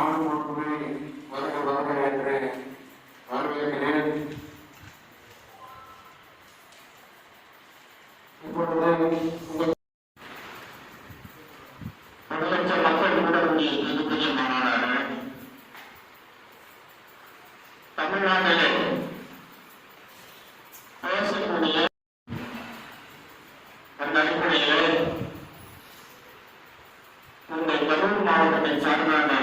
நானும் மட்டுமே வருக வருக என்று வரவேற்கிறேன் இப்பொழுது உங்கள் ஒரு லட்சம் மக்கள் கூடக்கூடிய மிகப்பெரிய மாநாடாக தமிழ்நாட்டிலே பேசக்கூடிய அந்த அடிப்படையிலே உங்கள் கரூர் மாவட்டத்தை சார்ந்த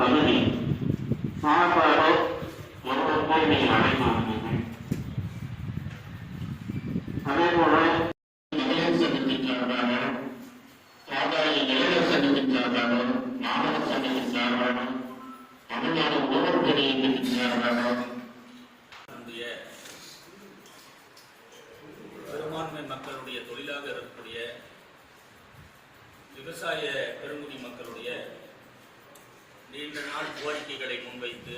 பகுதி. சாப்பாடு எவ்வளவு நீங்கள் அடைமாறுங்கள் அதே போல இளைஞர் சங்கத்தின் சாதாரண இளைஞர் சங்கத்தின் சார்பாக மாணவர் தமிழ்நாடு பெரிய பெரும்பான்மை மக்களுடைய தொழிலாக இருக்கக்கூடிய விவசாய பெருங்குடி மக்களுடைய நீண்ட நாள் கோரிக்கைகளை முன்வைத்து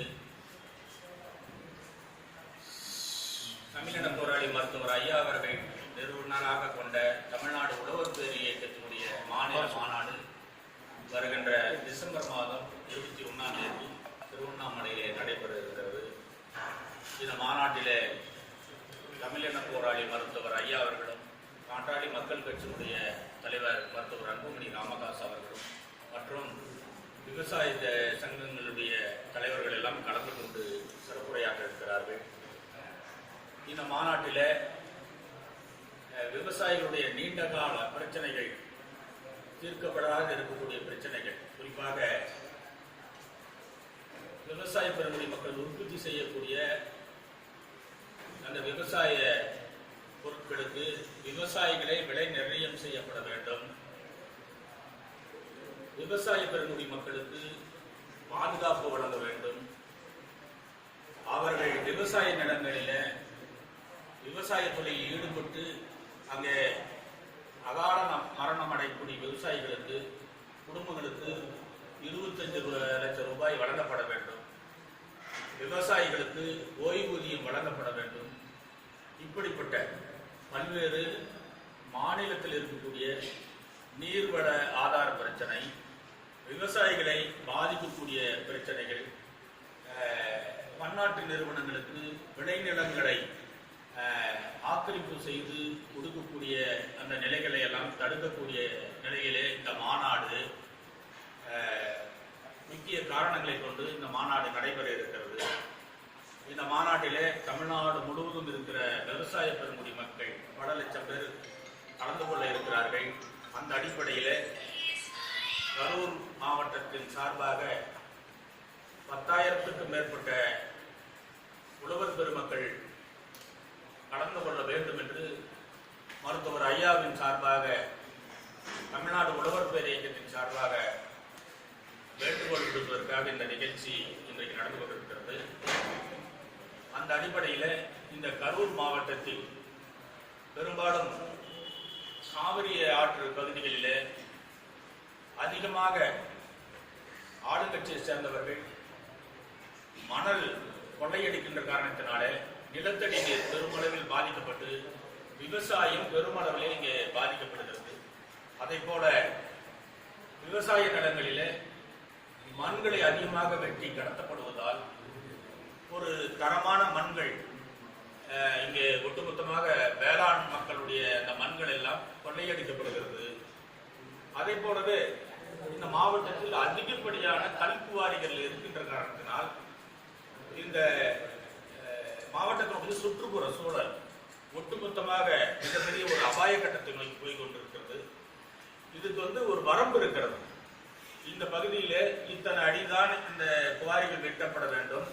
தமிழின போராளி மருத்துவர் ஐயா அவர்கள் நிறுவனராக கொண்ட தமிழ்நாடு உழவர் பேர் இயக்கத்தினுடைய மாநில மாநாடு வருகின்ற டிசம்பர் மாதம் இருபத்தி ஒன்றாம் தேதி திருவண்ணாமலையிலே நடைபெற இந்த மாநாட்டிலே தமிழின போராளி மருத்துவர் ஐயா அவர்களும் காற்றாடி மக்கள் கட்சியினுடைய தலைவர் மருத்துவர் அன்புமணி ராமதாஸ் அவர்களும் மற்றும் விவசாய சங்கங்களுடைய தலைவர்கள் எல்லாம் கலந்து கொண்டு சிறப்புரையாற்ற இருக்கிறார்கள். இந்த மாநாட்டில் விவசாயிகளுடைய நீண்ட கால பிரச்சனைகள் தீர்க்கப்படாத இருக்கக்கூடிய பிரச்சனைகள் குறிப்பாக விவசாய பெருங்குடி மக்கள் உற்பத்தி செய்யக்கூடிய அந்த விவசாய பொருட்களுக்கு விவசாயிகளே விலை நிர்ணயம் செய்யப்பட வேண்டும். விவசாய பெருங்குடி மக்களுக்கு பாதுகாப்பு வழங்க வேண்டும். அவர்கள் விவசாய நிலங்களில் விவசாய தொழிலில் ஈடுபட்டு அங்கே அகால மரணம் அடையக்கூடிய விவசாயிகளுக்கு குடும்பங்களுக்கு இருபத்தஞ்சு லட்சம் ரூபாய் வழங்கப்பட வேண்டும். விவசாயிகளுக்கு ஓய்வூதியம் வழங்கப்பட வேண்டும். இப்படிப்பட்ட பல்வேறு மாநிலத்தில் இருக்கக்கூடிய நீர்வள ஆதார பிரச்சனை விவசாயிகளை பாதிக்கக்கூடிய பிரச்சனைகள் பன்னாட்டு நிறுவனங்களுக்கு விளைநிலங்களை ஆக்கிரமிப்பு செய்து கொடுக்கக்கூடிய அந்த நிலைகளை எல்லாம் தடுக்கக்கூடிய நிலையிலே இந்த மாநாடு முக்கிய காரணங்களை கொண்டு இந்த மாநாடு நடைபெற இருக்கிறது. இந்த மாநாட்டிலே தமிழ்நாடு முழுவதும் இருக்கிற விவசாய பெருங்குடி மக்கள் பல லட்சம் பேர் கலந்து கொள்ள இருக்கிறார்கள். அந்த அடிப்படையில் கரூர் மாவட்டத்தின் சார்பாக பத்தாயிரத்துக்கும் மேற்பட்ட உழவர் பெருமக்கள் கலந்து கொள்ள வேண்டும் என்று மருத்துவர் ஐயாவின் சார்பாக தமிழ்நாடு உழவர் பேர் இயக்கத்தின் சார்பாக வேண்டுகோள் விடுப்பதற்காக இந்த நிகழ்ச்சி இன்றைக்கு நடந்து கொண்டிருக்கிறது. அந்த அடிப்படையில் இந்த கரூர் மாவட்டத்தில் பெரும்பாலும் காவிரி ஆற்று பகுதிகளிலே அதிகமாக ஆளுங்கட்சியை சேர்ந்தவர்கள் மணல் கொள்ளையடிக்கின்ற காரணத்தினாலே நிலத்தடி நீர் பெருமளவில் பாதிக்கப்பட்டு விவசாயம் பெருமளவிலே இங்கே பாதிக்கப்படுகிறது. அதே போல விவசாய நிலங்களிலே மண்களை அதிகமாக வெட்டி கடத்தப்படுவதால் ஒரு தரமான மண்கள் இங்கே ஒட்டுமொத்தமாக வேளாண் மக்களுடைய அந்த மண்கள் எல்லாம் கொள்ளையடிக்கப்படுகிறது. அதே போலவே இந்த மாவட்டத்தில் அதிகப்படியான கல்குவாரிகள் இருக்கின்ற காரணத்தினால் இந்த மாவட்டத்தினுடைய சுற்றுப்புற சூழல் ஒட்டுமொத்தமாக மிகப்பெரிய ஒரு அபாய கட்டத்தை நோக்கி போய் கொண்டிருக்கிறது இதுக்கு வந்து ஒரு வரம்பு இருக்கிறது. இந்த பகுதியில் இத்தனை அடிதான் இந்த குவாரிகள் வெட்டப்பட வேண்டும்.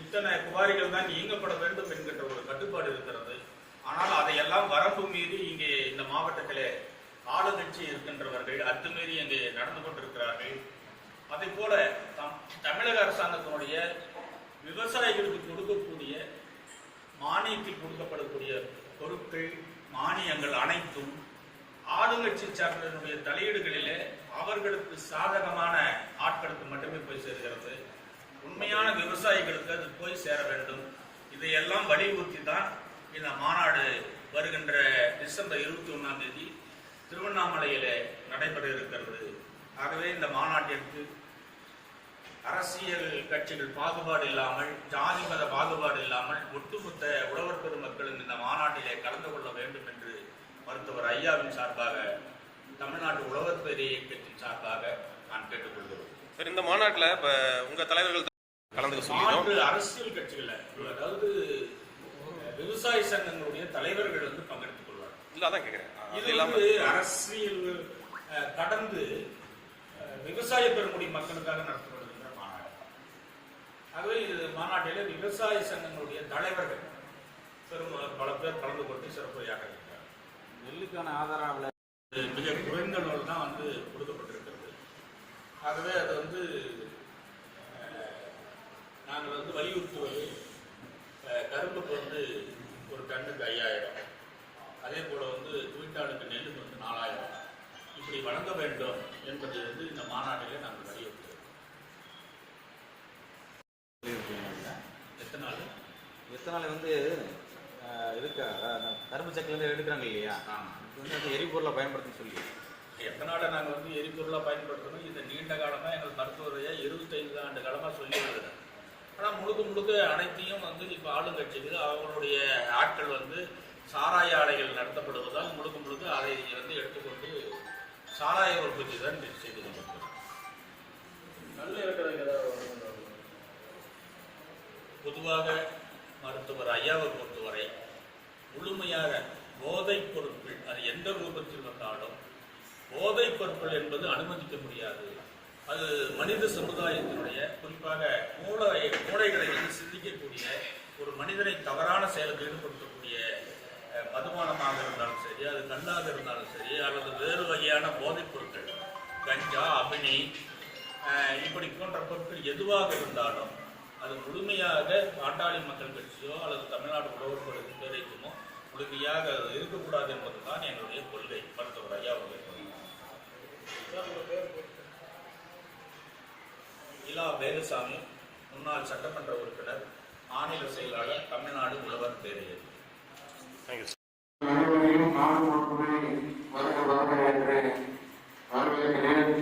இத்தனை குவாரிகள் தான் இயங்கப்பட வேண்டும் என்கின்ற ஒரு கட்டுப்பாடு இருக்கிறது. ஆனால் அதையெல்லாம் வரம்பு மீறி இங்கே இந்த மாவட்டத்திலே ஆளுங்கட்சி இருக்கின்றவர்கள் அத்துமீறி இங்கே நடந்து கொண்டிருக்கிறார்கள். அதே போல தம்- தமிழக அரசாங்கத்தினுடைய விவசாயிகளுக்கு கொடுக்கக்கூடிய மானியத்தில் கொடுக்கப்படக்கூடிய பொருட்கள் மானியங்கள் அனைத்தும் ஆளுங்கட்சி சார்ந்தனுடைய தலையீடுகளிலே அவர்களுக்கு சாதகமான ஆட்களுக்கு மட்டுமே போய் சேர்கிறது. உண்மையான விவசாயிகளுக்கு அது போய் சேர வேண்டும். இதையெல்லாம் வலியுறுத்தி தான் இந்த மாநாடு வருகின்ற டிசம்பர் இருபத்தி ஒன்றாம் தேதி திருவண்ணாமலையிலே நடைபெற இருக்கிறது ஆகவே இந்த மாநாட்டிற்கு அரசியல் கட்சிகள் பாகுபாடு இல்லாமல் ஜாதி மத பாகுபாடு இல்லாமல் ஒட்டுமொத்த உழவர் பெருமக்களும் இந்த மாநாட்டிலே கலந்து கொள்ள வேண்டும் என்று மருத்துவர் ஐயாவின் சார்பாக தமிழ்நாடு உழவர் பேரிய இயக்கத்தின் சார்பாக நான் கேட்டுக்கொள்கிறேன். சார் இந்த மாநாட்டில் இப்போ உங்கள் தலைவர்கள் கலந்துக்க சொல்லிடும் மாற்று அரசியல் கட்சிகள்ல அதாவது விவசாய சங்கங்களுடைய தலைவர்கள் வந்து பங்கெடுத்துக் கொள்வார் இல்லை அதான் கேட்குறேன் இது இல்லாமல் அரசியல் கடந்து விவசாய பெருமுடி மக்களுக்காக நடத்தப்படுகின்ற மாநாடு. ஆகவே இது மாநாட்டிலே விவசாய சங்கங்களுடைய தலைவர்கள் பெரும் பல பேர் கலந்து கொண்டு சிறப்புரையாற்றுகிறார் நெல்லுக்கான ஆதார விலை இது மிக குறைந்த அளவில் தான் வந்து கொடுக்கப்பட்டிருக்கிறது. ஆகவே அது வந்து நாங்கள் வந்து வலியுறுத்துவது கரும்புக்கு வந்து ஒரு டன்னுக்கு ஐயாயிரம். அதே போல வந்து குவிண்டாலுக்கு நெல்லுக்கு வந்து நாலாயிரம். இப்படி வழங்க வேண்டும் என்பது வந்து இந்த மாநாட்டிலே நாங்கள் வலியுறுத்துவோம் எத்தனை நாள்? எத்தனை நாள் வந்து அஹ், கரும்பு சக்கிலேருந்து எடுக்கிறாங்க இல்லையா? இது வந்து அந்த எரிபொருளை பயன்படுத்துன்னு சொல்லி. எத்தனால நாங்கள் வந்து எரிபொருளாக பயன்படுத்தணும் இதை நீண்ட காலமாக எங்கள் மருத்துவரையா இருபத்தைந்து ஆண்டு காலமாக சொல்லி வருகிறேன் ஆனால் முழுக்க முழுக்க அனைத்தையும் வந்து இப்போ ஆளுங்கட்சிகள் அவங்களுடைய ஆட்கள் வந்து சாராய ஆலைகள் நடத்தப்படுவதால் முழுக்க முழுக்க அதை வந்து எடுத்துக்கொண்டு சாராய உற்பத்தி தான் செய்து ஏதாவது பொதுவாக மருத்துவர் ஐயாவை பொறுத்தவரை முழுமையாக போதைப் பொருட்கள் அது எந்த ரூபத்தில் வந்தாலும் போதைப் பொருட்கள் என்பது அனுமதிக்க முடியாது. அது மனித சமுதாயத்தினுடைய குறிப்பாக மூளை மூளைகளை வந்து சிந்திக்கக்கூடிய ஒரு மனிதனை தவறான செயலுக்கு ஈடுபடுத்தக்கூடிய மதுபானமாக இருந்தாலும் சரி அது கல்லாக இருந்தாலும் சரி அல்லது வேறு வகையான போதைப் பொருட்கள் கஞ்சா அபினி இப்படி போன்ற பொருட்கள் எதுவாக இருந்தாலும் அது முழுமையாக பாட்டாளி மக்கள் கட்சியோ அல்லது தமிழ்நாடு உழவர் பொருள் பேரைக்குமோ முழுமையாக அது இருக்கக்கூடாது என்பதுதான் என்னுடைய கொள்கை. மருத்துவர் ஐயா அவர்கள் இலா வேலுசாமி முன்னாள் சட்டமன்ற உறுப்பினர் மாநில செயலாளர் தமிழ்நாடு உழவர் பேரையர் அனைவரையும் நாடு முழுவதும் வருக வருக என்று வரவேற்கிறேன்.